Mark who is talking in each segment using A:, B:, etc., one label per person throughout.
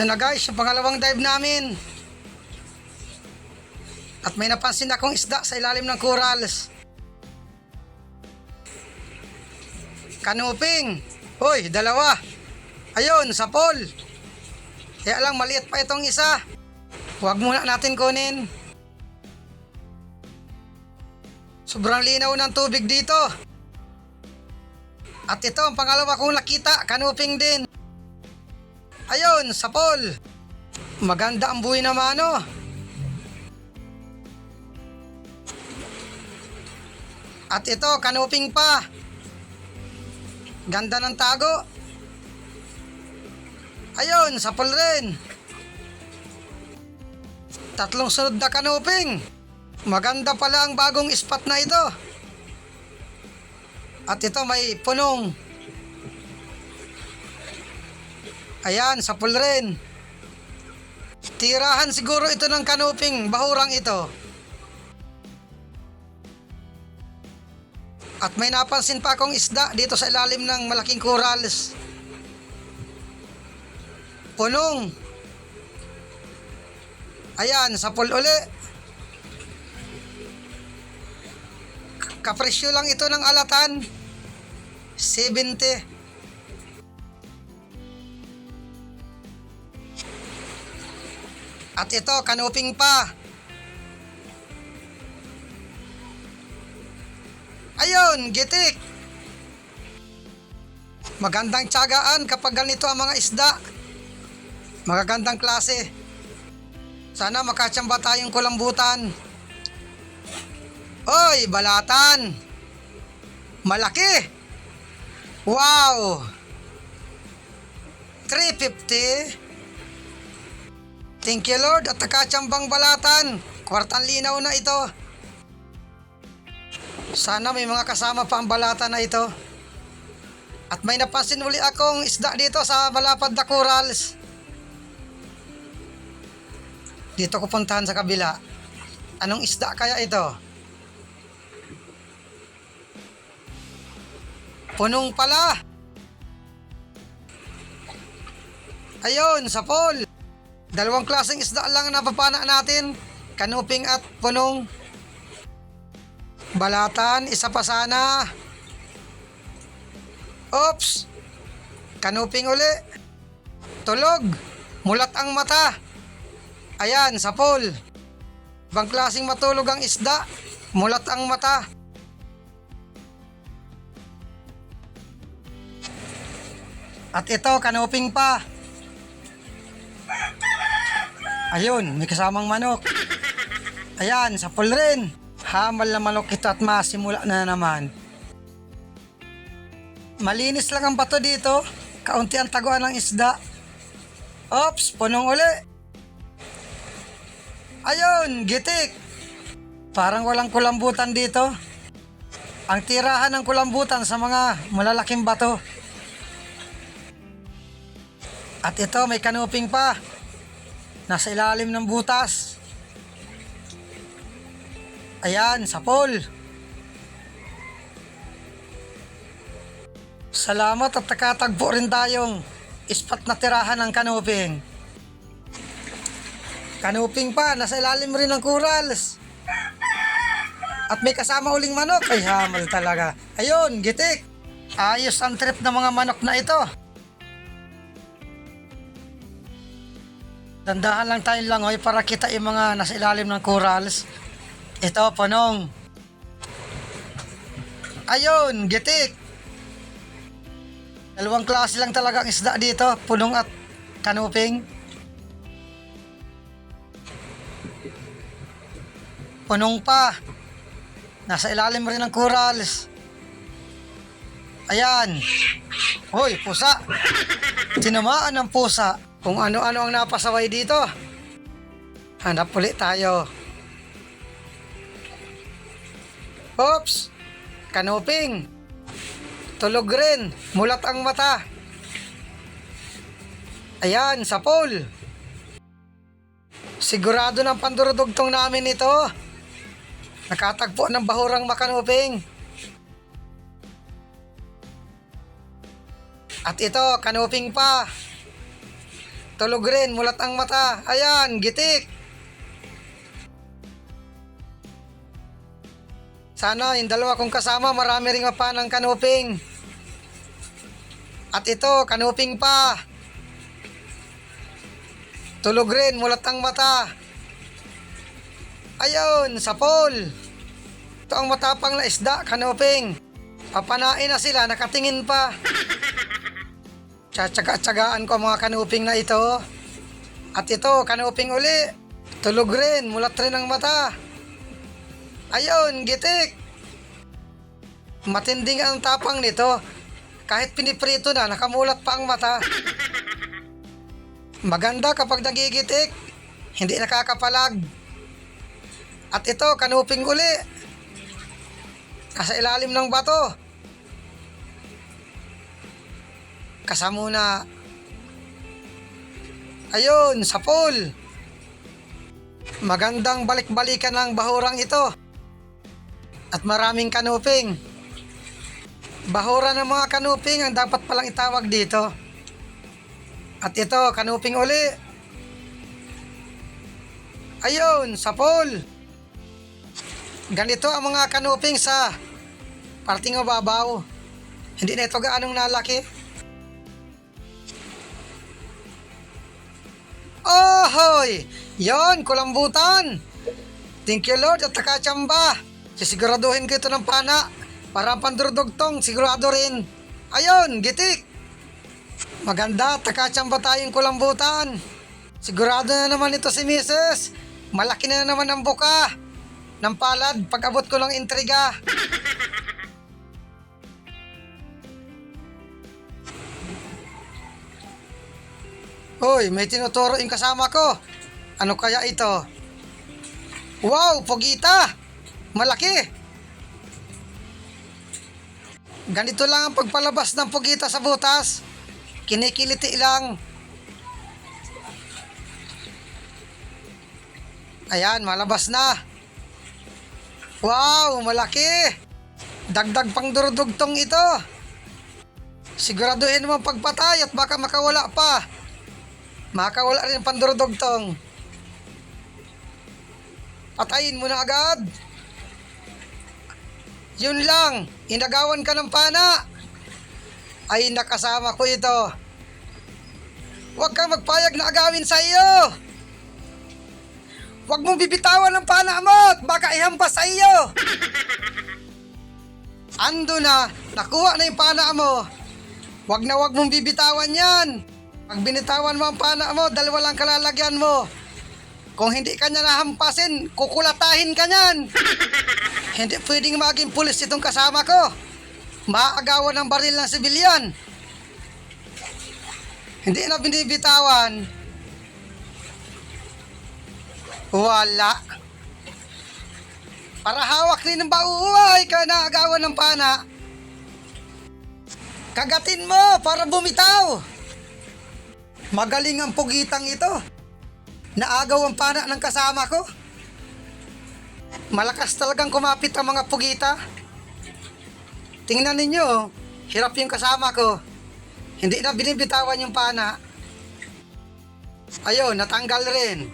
A: Ito na guys, yung pangalawang dive namin. At may napansin akong isda sa ilalim ng corals. Kanuping. Hoy, dalawa. Ayun, sa pool. Kaya lang, maliit pa itong isa. Huwag muna natin kunin. Sobrang linaw ng tubig dito. At ito ang pangalawa kong nakita, kanuping din. Ayun, sa pool. Maganda ang buhay naman, oh. At ito, kanuping pa. Ganda ng tago. Ayun, sa pool rin. Tatlong sunod na kanuping. Maganda pala ang bagong spot na ito. At ito may punong. Ayan, sa pool rin. Tirahan siguro ito ng kanuping, bahurang ito. At may napansin pa akong isda dito sa ilalim ng malaking corals. Punong. Ayan, sa pool uli. Kapresyo lang ito ng alatan. 70. At ito, kanuping pa. Ayun, gitik. Magandang tiyagaan kapag ganito ang mga isda. Magagandang klase. Sana makatsamba tayong kulambutan. Oy, balatan. Malaki. Wow. 350. Thank you Lord at nakatsambang balatan. Kwartang linaw na ito. Sana may mga kasama pa ang balatan na ito. At may napansin uli akong isda dito sa malapad na corals. Dito ko puntahan sa kabila. Anong isda kaya ito? Punong pala. Ayun, sa pool. Dalawang klaseng isda lang ang napapana natin. Kanuping at punong. Balatan, isa pa sana. Oops! Kanuping uli. Tulog. Mulat ang mata. Ayan, sa pool. Ibang klaseng matulog ang isda. Mulat ang mata. At ito, kanuping pa. Ayun, may kasamang manok. Ayan, sa pool rin. Hamal na manok ito at masimula na naman. Malinis lang ang bato dito. Kaunti ang taguan ng isda. Ops, punong uli. Ayun, gitik. Parang walang kulambutan dito. Ang tirahan ng kulambutan sa mga malalaking bato. At ito, may kanuping pa. Nasa ilalim ng butas. Ayan, sa pool. Salamat at nakatagpo rin tayong ispat na tirahan ng kanuping. Kanuping pa, nasa ilalim rin ng corals. At may kasama uling manok. Ay, hamal talaga. Ayun, gitik. Ayos ang trip ng mga manok na ito. Dandahan lang tayong langoy para kita yung mga nasa ilalim ng corals. Ito, punong. Ayun, gitik. Dalawang klase lang talaga ang isda dito, punong at kanuping. Punong pa. Nasa ilalim rin ng corals. Ayan. Hoy, pusa. Tinamaan ng pusa. Kung ano-ano ang napasaway dito. Hanap ulit tayo. Oops! Kanuping. Tulog rin. Mulat ang mata. Ayan, sa pool. Sigurado ng pandurudugtong namin ito. Nakatagpo ng bahurang makanuping. At ito, kanuping pa. Tulog rin, mulat ang mata. Ayan, gitik. Sana yung dalawa kong kasama, marami ring mapa ng kanuping. At ito, kanuping pa. Tulog rin, mulat ang mata. Ayun, sa pool. Ito ang matapang na isda, kanuping. Papanain na sila, nakatingin pa. Tsatsaga-tsagaan ko ang mga kanuping na ito. At ito, kanuping uli. Tulog rin, mulat rin ang mata. Ayun, gitik. Matinding ang tapang nito. Kahit piniprito na, nakamulat pa ang mata. Maganda kapag nagigitik, hindi nakakapalag. At ito, kanuping uli. Nasa ilalim ng bato. Kasamuna. Ayun, sa pool. Magandang balik-balikan ng bahurang ito. At maraming kanuping. Bahura ng mga kanuping ang dapat palang itawag dito. At ito, kanuping uli. Ayun, sa pool. Ganito ang mga kanuping sa parting mababaw. Hindi na ito gaanong nalaki. Ohoy! Yon, kulambutan! Thank you Lord at takachamba. Sisiguraduhin ko ito ng pana. Para ang pandurdugtong, sigurado rin. Ayun, gitik! Maganda, takachamba tayong kulambutan. Sigurado na naman ito si Mrs. Malaki na naman ang buka. Ng palad, pag abot ko lang intriga. Hoy, may tinuturo yung kasama ko. Ano kaya ito? Wow, pugita! Malaki! Ganito lang ang pagpalabas ng pugita sa butas. Kinikiliti lang. Ayan, malabas na. Wow, malaki! Dagdag pang durudugtong ito. Siguraduhin mo pagpatay at baka makawala pa. Makawala rin ang pandurudugtong. Patayin mo na agad. Yun lang, inagawan ka ng pana. Ay nakasama ko ito. Huwag kang magpayag na agawin sa iyo. Huwag mong bibitawan ng pana mo baka ihampas sa iyo. Ando na, nakuha na yung pana mo. Huwag na huwag mong bibitawan yan. Pag binitawan mo ang pana mo, dalawa lang kalalagyan mo. Kung hindi ka niya nahampasin, kukulatahin ka niyan. hindi pwedeng maging pulis itong kasama ko. Maagawan ng baril ng sibilyan. Hindi na binibitawan. Wala. Para hawak rin ng bauuhay ka na agawan ng pana. Kagatin mo para bumitaw. Magaling ang pugitang ito. Naagaw ang pana ng kasama ko. Malakas talagang kumapit ang mga pugita. Tingnan ninyo, hirap yung kasama ko. Hindi na binibitawan yung pana. Ayun, natanggal rin.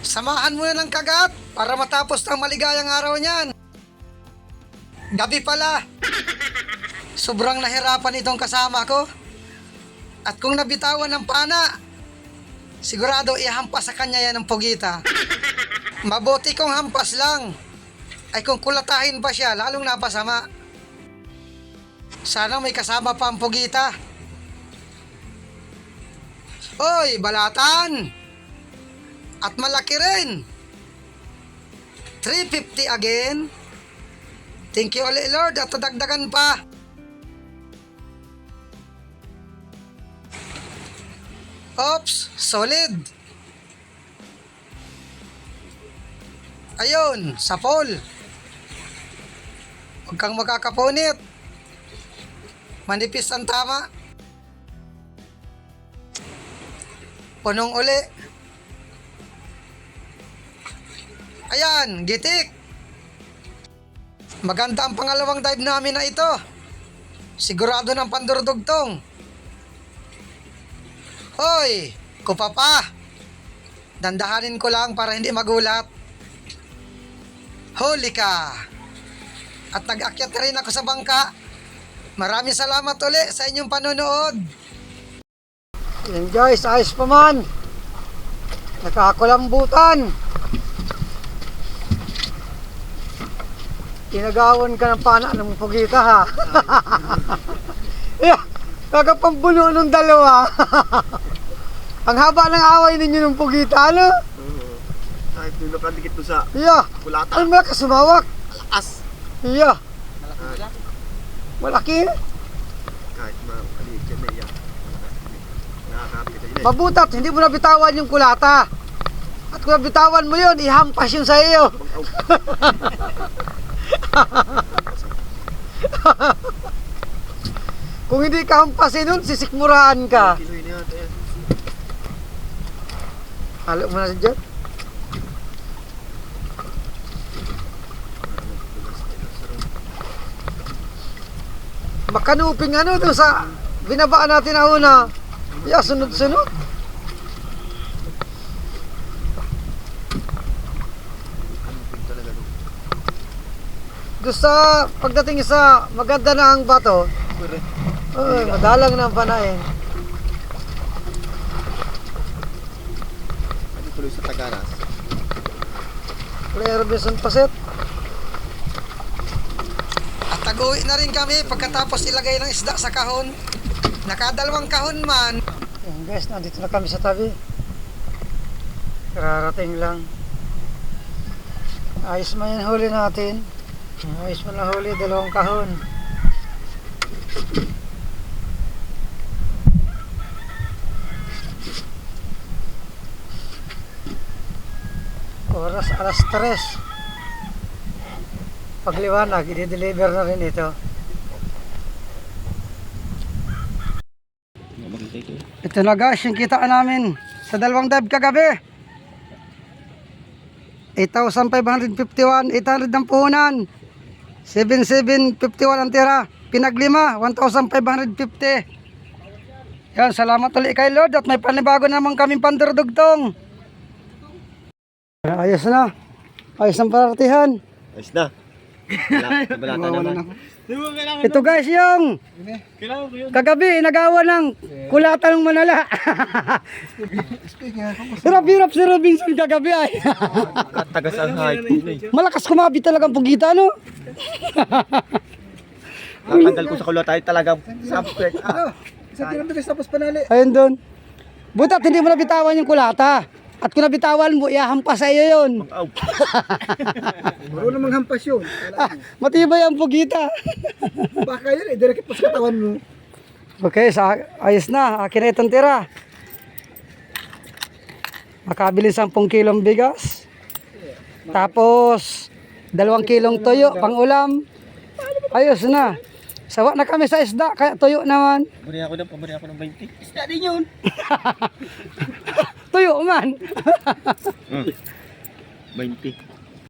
A: Samahan mo na ng kagat para matapos ang maligayang araw niyan. Gabi pala. Sobrang nahirapan itong kasama ko. At kung nabitawan ng pana, sigurado ihampas sa kanya yan ng pugita. Mabuti kung hampas lang. Ay kung kulatahin pa siya, lalong napasama. Sana may kasama pa ang pugita. Oy, balatan! At malaki rin. 350 again. Thank you ulit Lord at dagdagan pa. Ops, solid. Ayun, sa pole. Huwag kang makakapunit. Manipis ang tama. Punong uli. Ayan, gitik. Maganda ang pangalawang dive namin na ito. Sigurado ng pandurdugtong. Hoy, kupapa. Dandahanin ko lang para hindi magulat. Huli ka. At nag-akyat rin ako sa bangka. Maraming salamat uli sa inyong panonood. Yan guys, ayos pa man. Nakakulambutan. Tinagawan ka ng pana ng pugita ha. yeah, kakapambuno ng dalawa. Ang haba ng away ninyo ng pugita, ano?
B: Kahit nung nakadikit doon sa
A: Yeah,
B: kulata.
A: ano malakas sumawak?
B: As.
A: Yeah, malaki.
B: Kahit makalit yan na iyak. Nakakapit ka yun eh.
A: Mabutat, hindi mo nabitawan yung kulata. At kung nabitawan mo yun, ihampas yun sa iyo. Kung hindi ka hampasin nun, sisikmurahan ka. Halo mo na si John. Makanuping ano to sa binabaan natin na una. Yeah, sunod-sunod. Doon sa pagdating sa maganda na ang bato, Oh, madalang na ang panain.
B: ano tuloy sa Tagaras?
A: Player Robinson Paset. At taguwi na rin kami pagkatapos ilagay ng isda sa kahon. Nakadalawang kahon man. Yan guys, nandito na kami sa tabi. Kararating lang. Ayos man yung huli natin. Ayos man ang huli, dalawang kahon. Oras alas 3. Pagliwanag, i-deliver na rin ito. Ito na guys, yung kita namin sa dalawang dive kagabi. 8,551, 800 ang puhunan. 7,751 ang tira. Pinaglima, 1,550. Yan, salamat ulit kay Lord at may panibago naman kaming pandurdugtong. Ayos na. Ayos ang parartihan.
B: Ayos na. Wala, balata naman.
A: Ito guys yung kagabi nagawa ng kulata ng manala. Hirap-hirap si Robinson kagabi ay.
B: Katagas ang din eh.
A: Malakas kumabi talagang pugita no.
B: Natanggal ko sa kulata ay talagang subject. Ah,
A: Ayun doon. Butat hindi mo nabitawan yung kulata. At kung nabitawan mo, ihahampas sa iyo yun.
C: Marunong manghampas yun.
A: Ah, matibay ang pugita.
C: Baka yun eh, direct pa sa katawan mo.
A: Okay, sa ayos na. Akin na itong tira. Makabili 10 kilong bigas. Tapos, dalawang kilong tuyo, pang ulam. Ayos na. Sawa na kami sa isda, kaya tuyo naman.
B: Pabari ako ng, pabari ako ng 20.
C: Isda din yun.
A: Tuyo man.
B: Mm. 20.